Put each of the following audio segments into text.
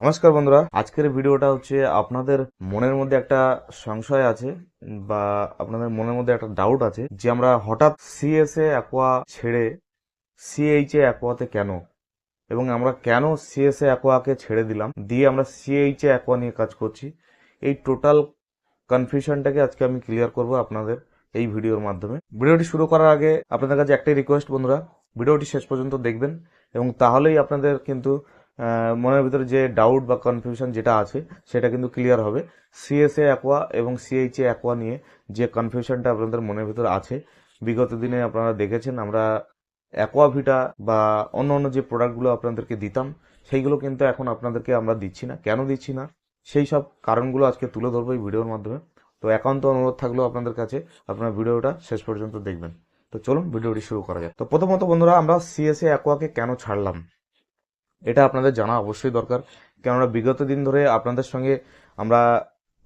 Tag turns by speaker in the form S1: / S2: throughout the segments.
S1: নমস্কার বন্ধুরা। আজকের ভিডিওটা হচ্ছে আপনাদের মনের মধ্যে একটা সংশয় আছে বা আপনাদের মনের মধ্যে একটা ডাউট আছে যে আমরা হঠাৎ সিএসএ অ্যাকোয়া ছেড়ে সিএইচএ অ্যাকোয়াতে কেন? এবং আমরা কেন সিএসএ অ্যাকোয়াকে ছেড়ে দিলাম? দিয়ে আমরা সিএইচএ অ্যাকোয়া নিয়ে কাজ করছি। এই টোটাল কনফিউশনটাকে আজকে আমি ক্লিয়ার করব আপনাদের এই ভিডিওর মাধ্যমে। ভিডিওটি শুরু করার আগে আপনাদের কাছে একটাই রিকোয়েস্ট বন্ধুরা। ভিডিওটি শেষ পর্যন্ত দেখবেন এবং তাহলেই আপনাদের কিন্তু মনের ভিতরে যে ডাউট বা কনফিউশন যেটা আছে, সেটা কিন্তু ক্লিয়ার হবে। সিএসএ অ্যাকোয়া এবং সিএইচএ অ্যাকোয়া নিয়ে যে কনফিউশনটা আপনাদের মনের ভিতরে আছে, বিগত দিনে আপনারা দেখেছেন, আমরা অ্যাকোয়াভিটা বা অন্য অন্য যে প্রোডাক্টগুলো আপনাদেরকে দিতাম, সেইগুলো কিন্তু এখন আপনাদেরকে আমরা দিচ্ছি না। কেন দিচ্ছি না? সেই সব কারণগুলো আজকে তুলে ধরবো এই ভিডিওর মাধ্যমে। তো একান্ত অনুরোধ থাকলেও আপনাদের কাছে, আপনারা ভিডিওটা শেষ পর্যন্ত দেখবেন। তো চলুন, ভিডিওটি শুরু করা যাক। তো প্রথমত বন্ধুরা, আমরা সিএসএ অ্যাকোয়াকে কেন ছাড়লাম? এটা আপনাদের জানা অবশ্যই দরকার। কেননা বিগত দিন ধরে আপনাদের সঙ্গে আমরা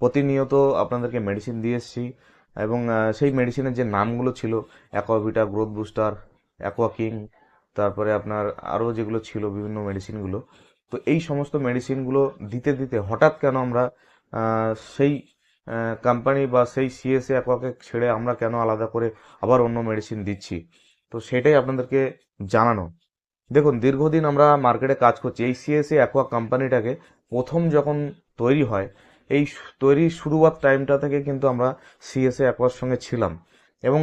S1: প্রতিনিয়ত আপনাদেরকে মেডিসিন দিয়ে এসেছি এবং সেই মেডিসিনের যে নামগুলো ছিল Aquavita growth booster Aqua King তারপরে আপনার আরও যেগুলো ছিল বিভিন্ন মেডিসিনগুলো তো এই সমস্ত মেডিসিনগুলো দিতে দিতে হঠাৎ কেন আমরা সেই কোম্পানি বা সেই সিএসএ অ্যাকোয়াকে ছেড়ে আমরা কেন আলাদা করে আবার অন্য মেডিসিন দিচ্ছি? তো সেটাই আপনাদেরকে জানানো। দেখুন, দীর্ঘদিন আমরা মার্কেটে কাজ করছি এই সিএসএ অ্যাকোয়া কোম্পানিটাকে প্রথম যখন তৈরি হয়, এই তৈরির শুরুয়াত টাইমটা থেকে কিন্তু আমরা সিএসএ অ্যাকোয়ার সঙ্গে ছিলাম। এবং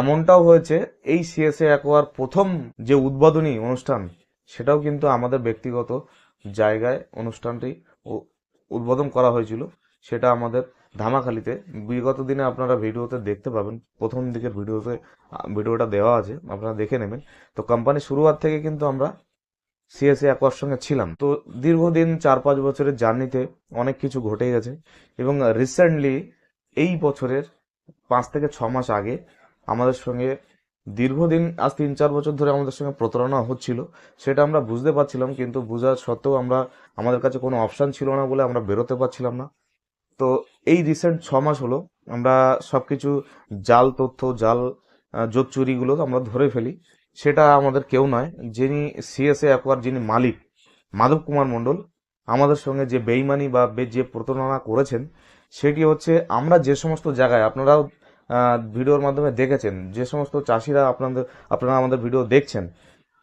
S1: এমনটাও হয়েছে, এই সিএসএ অ্যাকোয়ার প্রথম যে উদ্বোধনী অনুষ্ঠান, সেটাও কিন্তু আমাদের ব্যক্তিগত জায়গায় অনুষ্ঠানটি উদ্বোধন করা হয়েছিল, সেটা আমাদের ধামাখালিতে। বিগত দিনে আপনারা ভিডিওতে দেখতে পাবেন, প্রথম দিকের ভিডিওতে ভিডিওটা দেওয়া আছে, আপনারা দেখে নেবেন। তো কোম্পানি শুরুয়াত থেকে কিন্তু আমরা সিএসএ অ্যাকোয়ার সঙ্গে ছিলাম। তো দীর্ঘদিন চার পাঁচ বছরের জার্নিতে অনেক কিছু ঘটে গেছে এবং রিসেন্টলি এই বছরের পাঁচ থেকে ছ মাস আগে আমাদের সঙ্গে দীর্ঘদিন, আজ তিন চার বছর ধরে আমাদের সঙ্গে প্রতারণা হচ্ছিল, সেটা আমরা বুঝতে পারছিলাম, কিন্তু বোঝা সত্ত্বেও আমরা, আমাদের কাছে কোনো অপশান ছিল না বলে আমরা বেরোতে পারছিলাম না। তো এই রিসেন্ট ছ মাস হলো, আমরা সব কিছু জাল তথ্য, জাল জোট চুরিগুলো আমরা ধরে ফেলি। সেটা আমাদের কেউ নয়। যিনি সিএসএ অ্যাকোয়ার যিনি মালিক, মাধব কুমার মণ্ডল, আমাদের সঙ্গে যে বেইমানি বে- যে প্রতারণা করেছেন, সেটি হচ্ছে আমরা যে সমস্ত জায়গায়, আপনারাও ভিডিওর মাধ্যমে দেখেছেন, যে সমস্ত চাষিরা আপনাদের, আপনারা আমাদের ভিডিও দেখছেন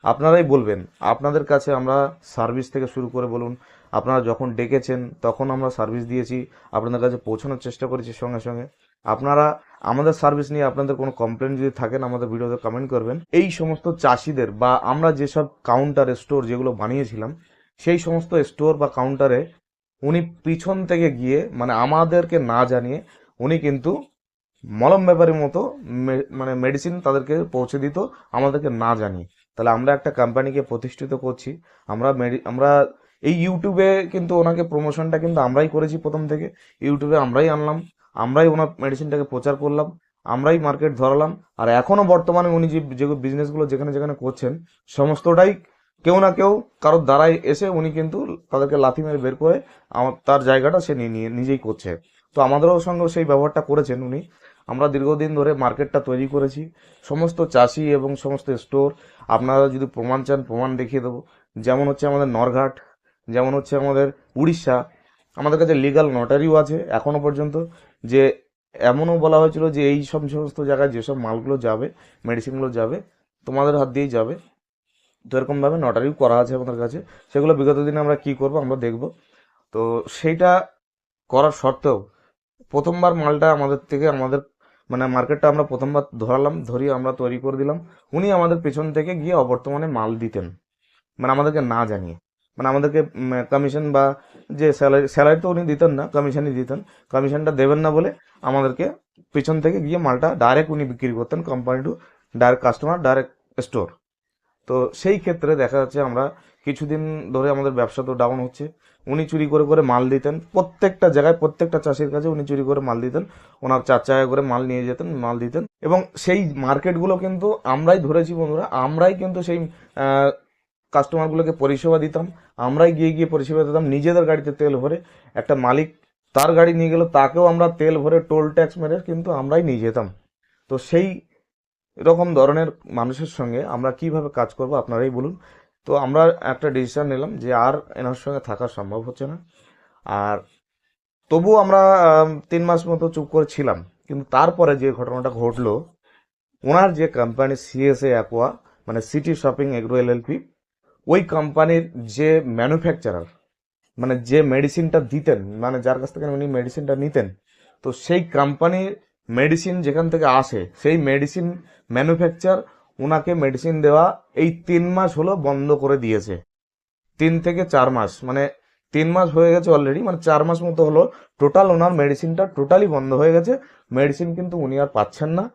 S1: আপনারাই বলবেন, আপনাদের কাছে আমরা সার্ভিস থেকে শুরু করে বলুন, আপনারা যখন ডেকেছেন তখন আমরা সার্ভিস দিয়েছি, আপনাদের কাছে পৌঁছানোর চেষ্টা করেছি সঙ্গে সঙ্গে। আপনারা আমাদের সার্ভিস নিয়ে আপনাদের কোনো কমপ্লেন যদি থাকেন আমাদের ভিডিওতে কমেন্ট করবেন। এই সমস্ত চাষিদের বা আমরা যেসব কাউন্টার স্টোর যেগুলো বানিয়েছিলাম, সেই সমস্ত স্টোর বা কাউন্টারে উনি পিছন থেকে গিয়ে মানে আমাদেরকে না জানিয়ে উনি কিন্তু মলম ব্যাপারের মতো মানে মেডিসিন তাদেরকে পৌঁছে দিত, আমাদেরকে না জানিয়ে। তাহলে আমরা একটা কোম্পানিকে প্রতিষ্ঠিত করছি। আমরা আমরা এই ইউটিউবে কিন্তু ওনাকে প্রমোশনটা কিন্তু আমরাই করেছি প্রথম থেকে। ইউটিউবে আমরাই আনলাম, আমরাই ওনার মেডিসিনটাকে প্রচার করলাম, আমরাই মার্কেট ধরালাম, আর এখনও বর্তমানে উনি যে যে বিজনেসগুলো যেখানে যেখানে করছেন, সমস্তটাই কেউ না কেউ কারোর দ্বারাই এসে উনি কিন্তু তাদেরকে লাথি মেরে বের করে আমার তার জায়গাটা সে নিয়ে নিজেই করছে। তো আমাদেরও সঙ্গে সেই ব্যবহারটা করেছেন উনি। আমরা দীর্ঘদিন ধরে মার্কেটটা তৈরি করেছি। সমস্ত চাষি এবং সমস্ত স্টোর, আপনারা যদি প্রমাণ চান, প্রমাণ দেখিয়ে দেবো। যেমন হচ্ছে আমাদের নরঘাট, যেমন হচ্ছে আমাদের উড়িষ্যা, আমাদের কাছে লিগাল নটারিও আছে এখনও পর্যন্ত, যে এমনও বলা হয়েছিল যে এই সব সমস্ত জায়গায় যেসব মালগুলো যাবে মেডিসিনগুলো যাবে, তোমাদের হাত দিয়েই যাবে। তো এরকমভাবে নটারিও করা আছে আমাদের কাছে। সেগুলো বিগত দিনে আমরা কি করব, আমরা দেখব। তো সেইটা করার সত্ত্বেও প্রথমবার মালটা আমাদের থেকে আমাদের মানে মার্কেটটা আমরা প্রথমবার ধরালাম, ধরিয়ে আমরা তৈরি করে দিলাম। উনি আমাদের পেছন থেকে গিয়ে অবর্তমানে মাল দিতেন। মানে আমাদেরকে না জানিয়ে। মানে আমাদেরকে কমিশন বা যে স্যালারি স্যালারি তো উনি দিতেন না কমিশনই দিতেন। কমিশনটা দেবেন না বলে আমাদেরকে পেছন থেকে গিয়ে মালটা ডাইরেক্ট উনি বিক্রি করতেন company to direct customer direct store তো সেই ক্ষেত্রে দেখা যাচ্ছে আমরা কিছুদিন ধরে আমাদের ব্যবসা তো ডাউন হচ্ছে। উনি চুরি করে করে মাল দিতেন। প্রত্যেকটা জায়গায়, প্রত্যেকটা চাষির কাছে উনি চুরি করে মাল দিতেন। ওনার চার চাকা করে মাল নিয়ে যেতেন, মাল দিতেন। এবং সেই মার্কেটগুলো কিন্তু আমরাই ধরেছি বন্ধুরা, আমরাই কিন্তু সেই কাস্টমারগুলোকে পরিষেবা দিতাম। আমরাই গিয়ে গিয়ে পরিষেবা দিতাম। নিজেদের গাড়িতে তেল ভরে একটা মালিক তার গাড়ি নিয়ে গেল, তাকেও আমরা তেল ভরে টোল ট্যাক্স মেরে কিন্তু আমরাই নিয়ে যেতাম। তো সেই এরকম ধরনের মানুষের সঙ্গে আমরা কীভাবে কাজ করব, আপনারাই বলুন। তো আমরা একটা ডিসিশন নিলাম যে আর এনার সঙ্গে থাকা সম্ভব হচ্ছে না। আর তবুও আমরা তিন মাস মতো চুপ করে ছিলাম। কিন্তু তারপরে যে ঘটনাটা ঘটলো, ওনার যে কোম্পানি সিএসএ অ্যাকোয়া মানে সিটি শপিং এগ্রো এলএলপি ওই কোম্পানির যে ম্যানুফ্যাকচারার মানে যে মেডিসিনটা দিতেন মানে যার কাছ থেকে উনি মেডিসিনটা নিতেন, তো সেই কোম্পানির মেডিসিন যেখান থেকে আসে, সেই মেডিসিন ম্যানুফ্যাকচার ওনাকে মেডিসিন দেওয়া এই তিন মাস হলো বন্ধ করে দিয়েছে। তিন থেকে চার মাস মানে তিন মাস হয়ে গেছে অলরেডি মানে চার মাস মতো হলো টোটাল ওনার মেডিসিনটা টোটালি বন্ধ হয়ে গেছে। মেডিসিন কিন্তু উনি আর পাচ্ছেন না।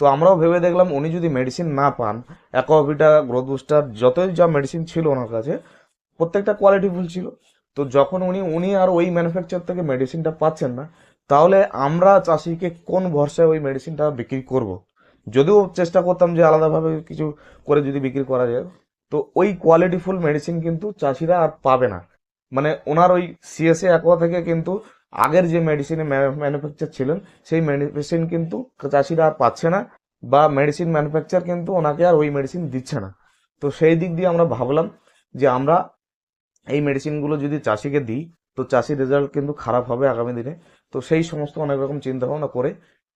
S1: তো আমরাও ভেবে দেখলাম উনি যদি মেডিসিন না পান অ্যাকোভিটা গ্রোথ বুস্টার যতই যা মেডিসিন ছিল ওনার কাছে, প্রত্যেকটা কোয়ালিটি কোয়ালিটিফুল ছিল। তো যখন উনি উনি আর ওই ম্যানুফ্যাকচার থেকে মেডিসিনটা পাচ্ছেন না, তাহলে আমরা চাষিকে কোন ভরসায় ওই মেডিসিনটা বিক্রি করব। যদিও চেষ্টা করতাম যে আলাদাভাবে কিছু করে যদি বিক্রি করা যায়। তো ওই কোয়ালিটিফুল মেডিসিন কিন্তু চাষিরা আর পাবে না। মানে ওনার ওই সিএসএ অ্যাকোয়া থেকে কিন্তু আগের যে মেডিসিনের ম্যানুফ্যাকচার ছিলেন, সেই মেডিসিন কিন্তু চাষিরা আর পাচ্ছে না বা মেডিসিন ম্যানুফ্যাকচার কিন্তু ওনাকে আর ওই মেডিসিন দিচ্ছে না। তো সেই দিক দিয়ে আমরা ভাবলাম যে আমরা এই মেডিসিনগুলো যদি চাষিকে দিই, তো চাষির রেজাল্ট কিন্তু খারাপ হবে আগামী দিনে। তো সেই সমস্ত অনেক রকম চিন্তা ভাবনা করে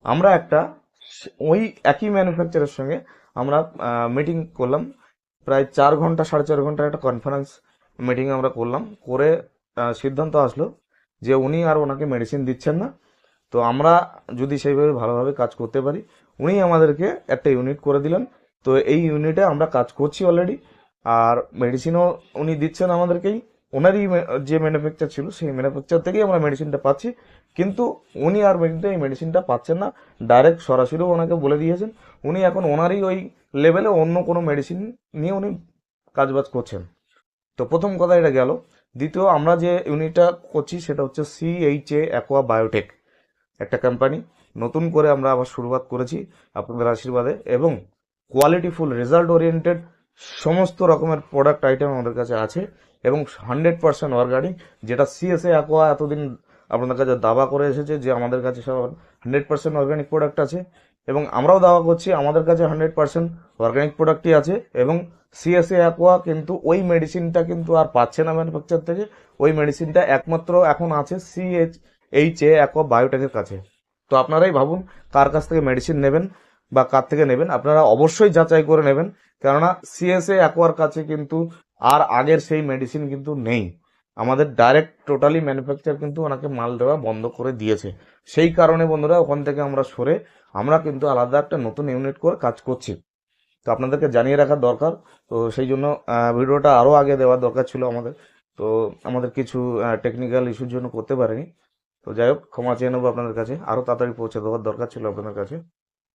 S1: আমরা একটা ওই একই ম্যানুফ্যাকচারের সঙ্গে আমরা মিটিং করলাম। প্রায় চার ঘণ্টা, সাড়ে চার ঘণ্টার একটা কনফারেন্স মিটিং আমরা করলাম। করে সিদ্ধান্ত আসলো যে উনি আর ওনাকে মেডিসিন দিচ্ছেন না। তো আমরা যদি সেইভাবে ভালোভাবে কাজ করতে পারি, উনি আমাদেরকে একটা ইউনিট করে দিলেন। তো এই ইউনিটে আমরা কাজ করছি অলরেডি আর মেডিসিনও উনি দিচ্ছেন আমাদেরকেই। ওনারই যে ম্যানুফ্যাকচার ছিল, সেই ম্যানুফ্যাকচার থেকেই আমরা মেডিসিনটা পাচ্ছি। কিন্তু উনি আর কিন্তু এই মেডিসিনটা পাচ্ছেন না। ডাইরেক্ট সরাসরিও ওনাকে বলে দিয়েছেন। উনি এখন ওনারই ওই লেভেলে অন্য কোনো মেডিসিন নিয়ে উনি কাজবাজ করছেন। তো প্রথম কথা এটা গেল। দ্বিতীয়, আমরা যে ইউনিটটা করছি, সেটা হচ্ছে সিএইচএ অ্যাকোয়া বায়োটেক একটা কোম্পানি নতুন করে আমরা আবার শুরুয়াত করেছি আপনাদের আশীর্বাদে। এবং কোয়ালিটিফুল রেজাল্ট ওরিয়েন্টেড সমস্ত রকমের প্রোডাক্ট আইটেম আমাদের কাছে আছে। এবং হান্ড্রেড পার্সেন্ট অর্গানিক, যেটা সিএসএ অ্যাকোয়া এতদিন আপনাদের কাছে দাবা করে এসেছে যে আমাদের কাছে সব হান্ড্রেড পার্সেন্ট অর্গানিক প্রোডাক্ট আছে এবং আমরাও দাওয়া করছি, আমাদের কাছে হান্ড্রেড পার্সেন্ট অর্গানিক প্রোডাক্টই আছে এবং সিএসএ অ্যাকোয়া কিন্তু ওই মেডিসিনটা কিন্তু আর পাচ্ছে না ম্যানুফ্যাকচার থেকে, ওই মেডিসিনটা একমাত্র এখন আছে সিএইচ এইচ এ অ্যাকোয়া বায়োটেকের কাছে। তো আপনারাই ভাবুন কার কাছ থেকে মেডিসিন নেবেন বা কার থেকে নেবেন? আপনারা অবশ্যই যাচাই করে নেবেন। কেননা সিএসএ অ্যাকোয়ার কাছে কিন্তু আর আগের সেই মেডিসিন কিন্তু নেই। আমাদের ডাইরেক্ট টোটালি ম্যানুফ্যাকচার কিন্তু ওনাকে মাল দেওয়া বন্ধ করে দিয়েছে। সেই কারণে বন্ধুরা, ওখান থেকে আমরা সরে আমরা কিন্তু আলাদা একটা নতুন ইউনিট করে কাজ করছি। তো আপনাদেরকে জানিয়ে রাখা দরকার। তো সেই জন্য ভিডিওটা আরও আগে দেওয়ার দরকার ছিল আমাদের। তো আমাদের কিছু টেকনিক্যাল ইস্যুর জন্য করতে পারিনি। তো যাই হোক, ক্ষমা চেয়ে নেব আপনাদের কাছে। আরও তাড়াতাড়ি পৌঁছে দেওয়ার দরকার ছিল আপনাদের কাছে।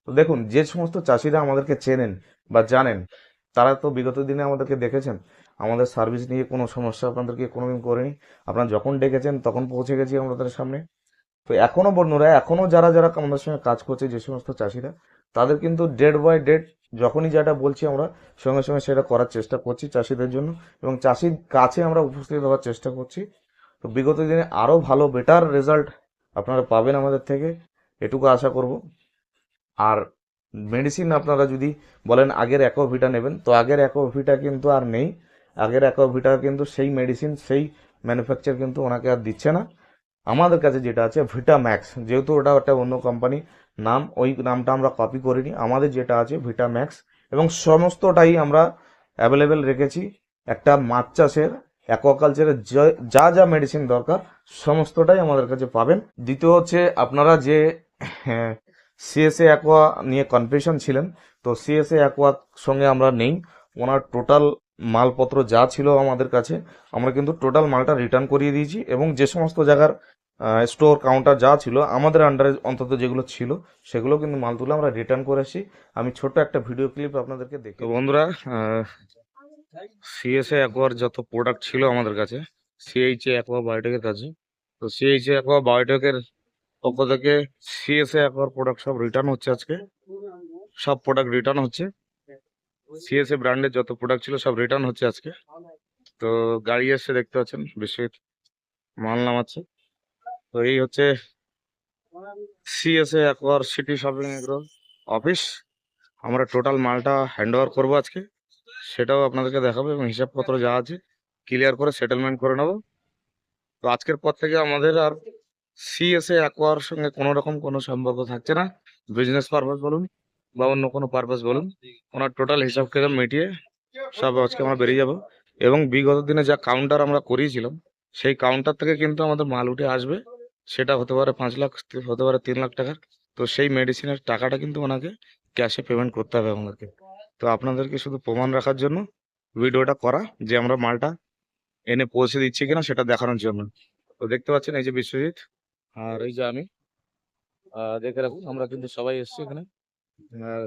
S1: তো দেখুন, যে সমস্ত চাষিরা আমাদেরকে চেনেন বা জানেন, তারা তো বিগত দিনে আমাদেরকে দেখেছেন। আমাদের সার্ভিস নিয়ে কোনো সমস্যা আপনাদেরকে কোনোদিন করেনি। আপনারা যখন ডেকেছেন, তখন পৌঁছে গেছি আমাদের সামনে। তো এখনও বন্ধুরা, এখনও যারা যারা আমাদের সঙ্গে কাজ করছে, যে সমস্ত চাষিরা, তাদের কিন্তু ডেট বাই ডেট যখনই যেটা বলছি আমরা, সঙ্গে সঙ্গে সেটা করার চেষ্টা করছি চাষিদের জন্য এবং চাষির কাছে আমরা উপস্থিত হওয়ার চেষ্টা করছি। তো বিগত দিনে আরও ভালো বেটার রেজাল্ট আপনারা পাবেন আমাদের থেকে। এটুকু আশা করব। আর মেডিসিন আপনারা যদি বলেন, আগের অ্যাকোভিটা নেবেন, তো আগের অ্যাকোভিটা কিন্তু আর নেই। আগের অ্যাকোভিটা কিন্তু সেই মেডিসিন সেই ম্যানুফ্যাকচার কিন্তু ওনাকে আর দিচ্ছে না। আমাদের কাছে যেটা আছে ভিটা ম্যাক্স যেহেতু ওটা একটা অন্য কোম্পানি নাম, ওই নামটা আমরা কপি করিনি। আমাদের যেটা আছে ভিটা ম্যাক্স এবং সমস্তটাই আমরা অ্যাভেলেবেল রেখেছি। একটা মাছ চাষের অ্যাকোয়াকালচারের যা যা মেডিসিন দরকার, সমস্তটাই আমাদের কাছে পাবেন। দ্বিতীয় হচ্ছে, আপনারা যে সিএসএ অ্যাকোয়া নিয়ে কনফিউশন ছিলেন। তো সিএসএ অ্যাকোয়ার সঙ্গে আমরা নেই। ওনার টোটাল মালপত্র যা ছিল আমাদের কাছে আমরা কিন্তু টোটাল মালটা রিটার্ন করিয়ে দিয়েছি এবং যে সমস্ত জায়গার স্টোর কাউন্টার যা ছিল আমাদের আন্ডারে অন্তত যেগুলো ছিল সেগুলো কিন্তু মাল তুলে আমরা রিটার্ন করে আসি। আমি ছোট একটা ভিডিও ক্লিপ আপনাদেরকে দেখি তো বন্ধুরা সিএসএ অ্যাকোয়ার যত প্রোডাক্ট ছিল আমাদের কাছে সিএইচএ অ্যাকোয়া বায়োটেকের কাছে তো সিএইচএ অ্যাকোয়া বায়োটেকের পক্ষ থেকে সিএসএ অ্যাকোয়ার প্রোডাক্ট সব রিটার্ন হচ্ছে আজকে। সব প্রোডাক্ট রিটার্ন হচ্ছে। সিএসএ ব্র্যান্ডের যত প্রোডাক্ট ছিল সব রিটার্ন হচ্ছে আজকে। তো গাড়ি এসছে, দেখতে পাচ্ছেন বিশ্বজিৎ মাল নামাচ্ছে। তো এই হচ্ছে সিএসএ অ্যাকোয়ার সিটি শপিং এগ্রো অফিস আমরা টোটাল মালটা হ্যান্ড ওভার করব আজকে। সেটাও আপনাদেরকে দেখাবো এবং হিসাবপত্র যা আছে ক্লিয়ার করে সেটেলমেন্ট করে নেব। তো আজকের পর থেকে আমাদের আর সিএসএ অ্যাকোয়ার সঙ্গে কোনো রকম কোনো সম্পর্ক থাকছে না। বিজনেস পারপাস বলুন বা অন্য কোনো পারপাস বলুন, ওনার টোটাল হিসাব কিতাব মিটিয়ে সব আজকে আমরা বেরিয়ে যাব। এবং বিগত দিনে যা কাউন্টার আমরা করিয়েছিলাম, সেই কাউন্টার থেকে কিন্তু আমাদের মাল উঠে আসবে। সেটা হতে পারে পাঁচ লাখ, হতে পারে তিন লাখ টাকার। তো সেই মেডিসিনের টাকাটা কিন্তু ওনাকে ক্যাশে পেমেন্ট করতে হবে আমাদেরকে। তো আপনাদেরকে শুধু প্রমাণ রাখার জন্য ভিডিওটা করা যে আমরা মালটা এনে পৌঁছে দিচ্ছি কিনা সেটা দেখানোর জন্য। তো দেখতে পাচ্ছেন এই যে বিশ্বজিৎ। আর এই যে আমি দেখে রাখুন, আমরা কিন্তু সবাই এসছি এখানে। আর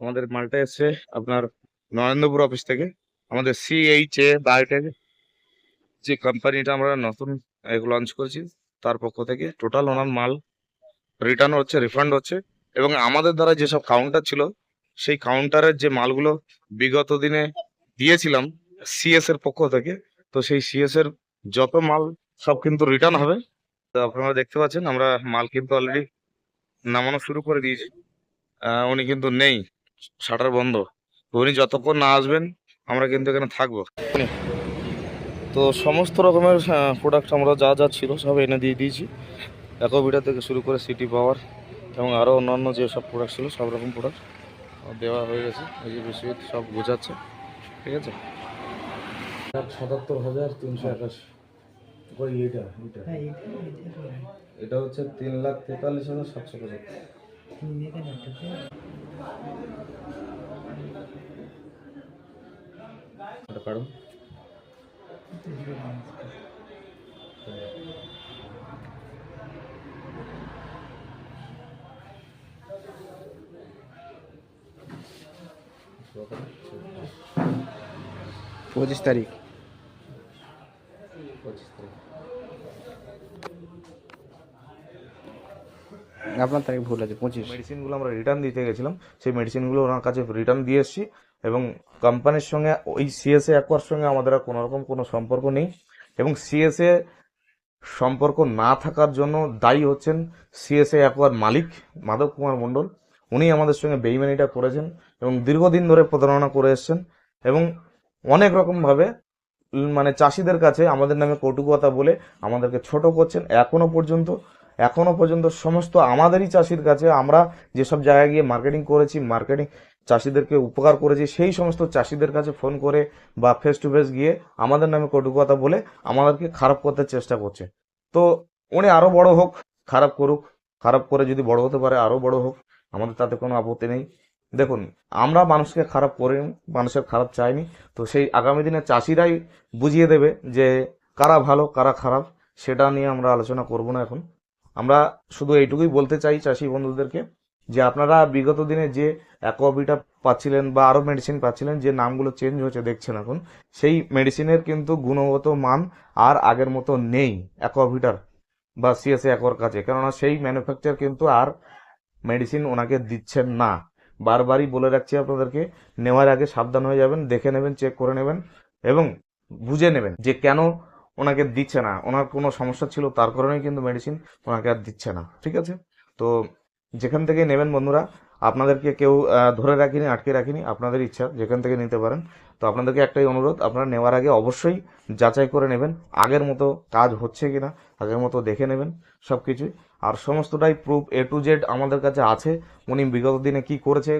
S1: আমাদের মালটা এসছে আপনার নরেন্দ্রপুর অফিস থেকে। আমাদের সিএইচ এ বায়োটেক যে কোম্পানিটা আমরা নতুন লঞ্চ করেছি, তার পক্ষ থেকে টোটাল ওনার মাল রিটার্ন হচ্ছে রিফান্ড হচ্ছে এবং আমাদের দ্বারা যেসব কাউন্টার ছিল, সেই কাউন্টারের যে মালগুলো বিগত দিনে দিয়েছিলাম সিএস এর পক্ষ থেকে, তো সেই সিএস এর যত মাল সব কিন্তু রিটার্ন হবে। তো আপনারা দেখতে পাচ্ছেন, আমরা মাল কিন্তু অলরেডি নামানো শুরু করে দিয়েছি। উনি কিন্তু নেই, শাটার বন্ধ। উনি যতক্ষণ না আসবেন, আমরা কিন্তু এখানে থাকব। তো সমস্ত রকমের প্রোডাক্ট আমরা যা যা ছিল সব এনে দিয়ে দিয়েছি। অ্যাকোভিটা থেকে শুরু করে সিটি পাওয়ার এবং আরও অন্যান্য যে সব প্রোডাক্ট ছিল, সব রকম প্রোডাক্ট দেওয়া হয়ে গেছে। এই যে বিশ্বজিৎ সব বোঝাচ্ছে, ঠিক আছে? সাতাত্তর হাজার তিনশো একাশি। ওই এটা এটা এটা হচ্ছে তিন লাখ তেতাল্লিশ হাজার সাতশো পঁচাত্তর। কারণ
S2: পঁচিশ তারিখ।
S1: পঁচিশ তারিখ।
S2: আপনার তারিখ ভুল আছে পঁচিশ।
S1: মেডিসিনগুলো আমরা রিটার্ন দিতে গেছিলাম সেই মেডিসিনগুলো ওনার কাছে রিটার্ন দিয়ে এসেছি এবং কোম্পানির সঙ্গে ওই সিএসএ অ্যাকোয়ার সঙ্গে আমাদের আর কোনো রকম কোনো সম্পর্ক নেই এবং সিএসএ সম্পর্ক না থাকার জন্য দায়ী হচ্ছেন সিএসএ অ্যাকোয়ার মালিক মাধব কুমার মণ্ডল। উনি আমাদের সঙ্গে বেইমানিটা করেছেন এবং দীর্ঘদিন ধরে প্রতারণা করে এসেছেন এবং অনেক রকমভাবে মানে চাষিদের কাছে আমাদের নামে কটু কথা বলে আমাদেরকে ছোট করছেন। এখনও পর্যন্ত এখনও পর্যন্ত সমস্ত আমাদেরই চাষির কাছে আমরা যেসব জায়গায় গিয়ে মার্কেটিং করেছি মার্কেটিং চাষিদেরকে উপকার করেছি, সেই সমস্ত চাষিদের কাছে ফোন করে বা ফেস টু ফেস গিয়ে আমাদের নামে কটু কথা বলে আমাদেরকে খারাপ করতে চেষ্টা করছে। তো উনি আরও বড় হোক, খারাপ করুক, খারাপ করে যদি বড় হতে পারে, আরও বড় হোক, আমাদের তাতে কোনো আপত্তি নেই। দেখুন, আমরা মানুষকে খারাপ করিনি মানুষের খারাপ চাইনি, তো সেই আগামী দিনে চাষিরাই বুঝিয়ে দেবে যে কারা ভালো, কারা খারাপ, সেটা নিয়ে আমরা আলোচনা করব না এখন। আমরা শুধু এইটুকুই বলতে চাই চাষি বন্ধুদেরকে যে আপনারা বিগত দিনে যে অ্যাকোয়াবিটা পাচ্ছিলেন বা আরও মেডিসিন পাচ্ছিলেন, যে নামগুলো চেঞ্জ হয়েছে, দেখছেন এখন, সেই মেডিসিনের কিন্তু গুণগত মান আর আগের মতো নেই অ্যাকোয়াভিটার বা সিএসএ অ্যাকোয়ার কাছে। কেননা সেই ম্যানুফ্যাকচার কিন্তু আর মেডিসিন ওনাকে দিচ্ছেন না। বারবারই বলে রাখছি আপনাদেরকে, নেওয়ার আগে সাবধান হয়ে যাবেন, দেখে নেবেন চেক করে নেবেন এবং বুঝে নেবেন যে কেন ওনাকে দিচ্ছে না। ওনার কোনো সমস্যা ছিল, তার কারণেই কিন্তু মেডিসিন ওনাকে আর দিচ্ছে না। ঠিক আছে? তো যেখান থেকে নেবেন বন্ধুরা আপনাদেরকে কেউ ধরে রাখিনি, আটকে রাখিনি, আপনাদের ইচ্ছা, যেখান থেকে নিতে পারেন। তো আপনাদেরকে একটাই অনুরোধ, আপনারা নেওয়ার আগে অবশ্যই যাচাই করে নেবেন, আগের মতো কাজ হচ্ছে কি না আগের মতো দেখে নেবেন সব কিছুই আর সমস্তটাই প্রুফ এ টু জেড আমাদের কাছে আছে, উনি বিগত দিনে কি করেছে,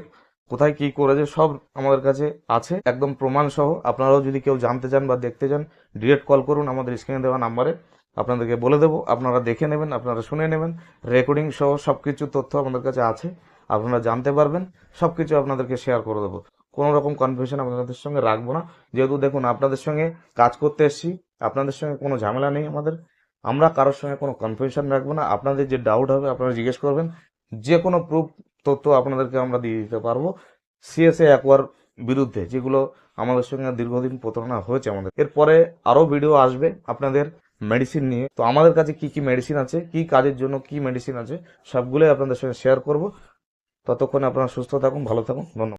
S1: কোথায় কি করেছে, সব আমাদের কাছে আছে। একদম প্রমাণ সহ আপনারাও যদি কেউ জানতে চান বা দেখতে চান ডিরেক্ট কল করুন আমাদের স্ক্রিনে দেওয়া নাম্বারে আপনাদেরকে বলে দেবো, আপনারা দেখে নেবেন, আপনারা শুনে নেবেন। রেকর্ডিং সহ সব কিছু তথ্য আমাদের কাছে আছে। আপনারা জানতে পারবেন সব কিছু আপনাদেরকে শেয়ার করে দেবো। কোনো রকম কনফিউশন আপনাদের সঙ্গে রাখব না। যেহেতু দেখুন, আপনাদের সঙ্গে কাজ করতে এসেছি, আপনাদের সঙ্গে কোনো ঝামেলা নেই আমাদের। আমরা কারোর সঙ্গে কোনো কনফিউশন রাখব না। আপনাদের যে ডাউট হবে, আপনারা জিজ্ঞেস করবেন। যে কোনো প্রুফ তথ্য আপনাদেরকে আমরা দিয়ে দিতে পারব। সিএসএ অ্যাকোয়ার বিরুদ্ধে, যেগুলো আমাদের সঙ্গে দীর্ঘদিন প্রতারণা হয়েছে আমাদের। এরপরে আরও ভিডিও আসবে আপনাদের মেডিসিন নিয়ে। তো আমাদের কাছে কি কি মেডিসিন আছে, কি কাজের জন্য কি মেডিসিন আছে, সবগুলোই আপনাদের সঙ্গে শেয়ার করব। ততক্ষণে আপনারা সুস্থ থাকুন ভালো থাকুন ধন্যবাদ।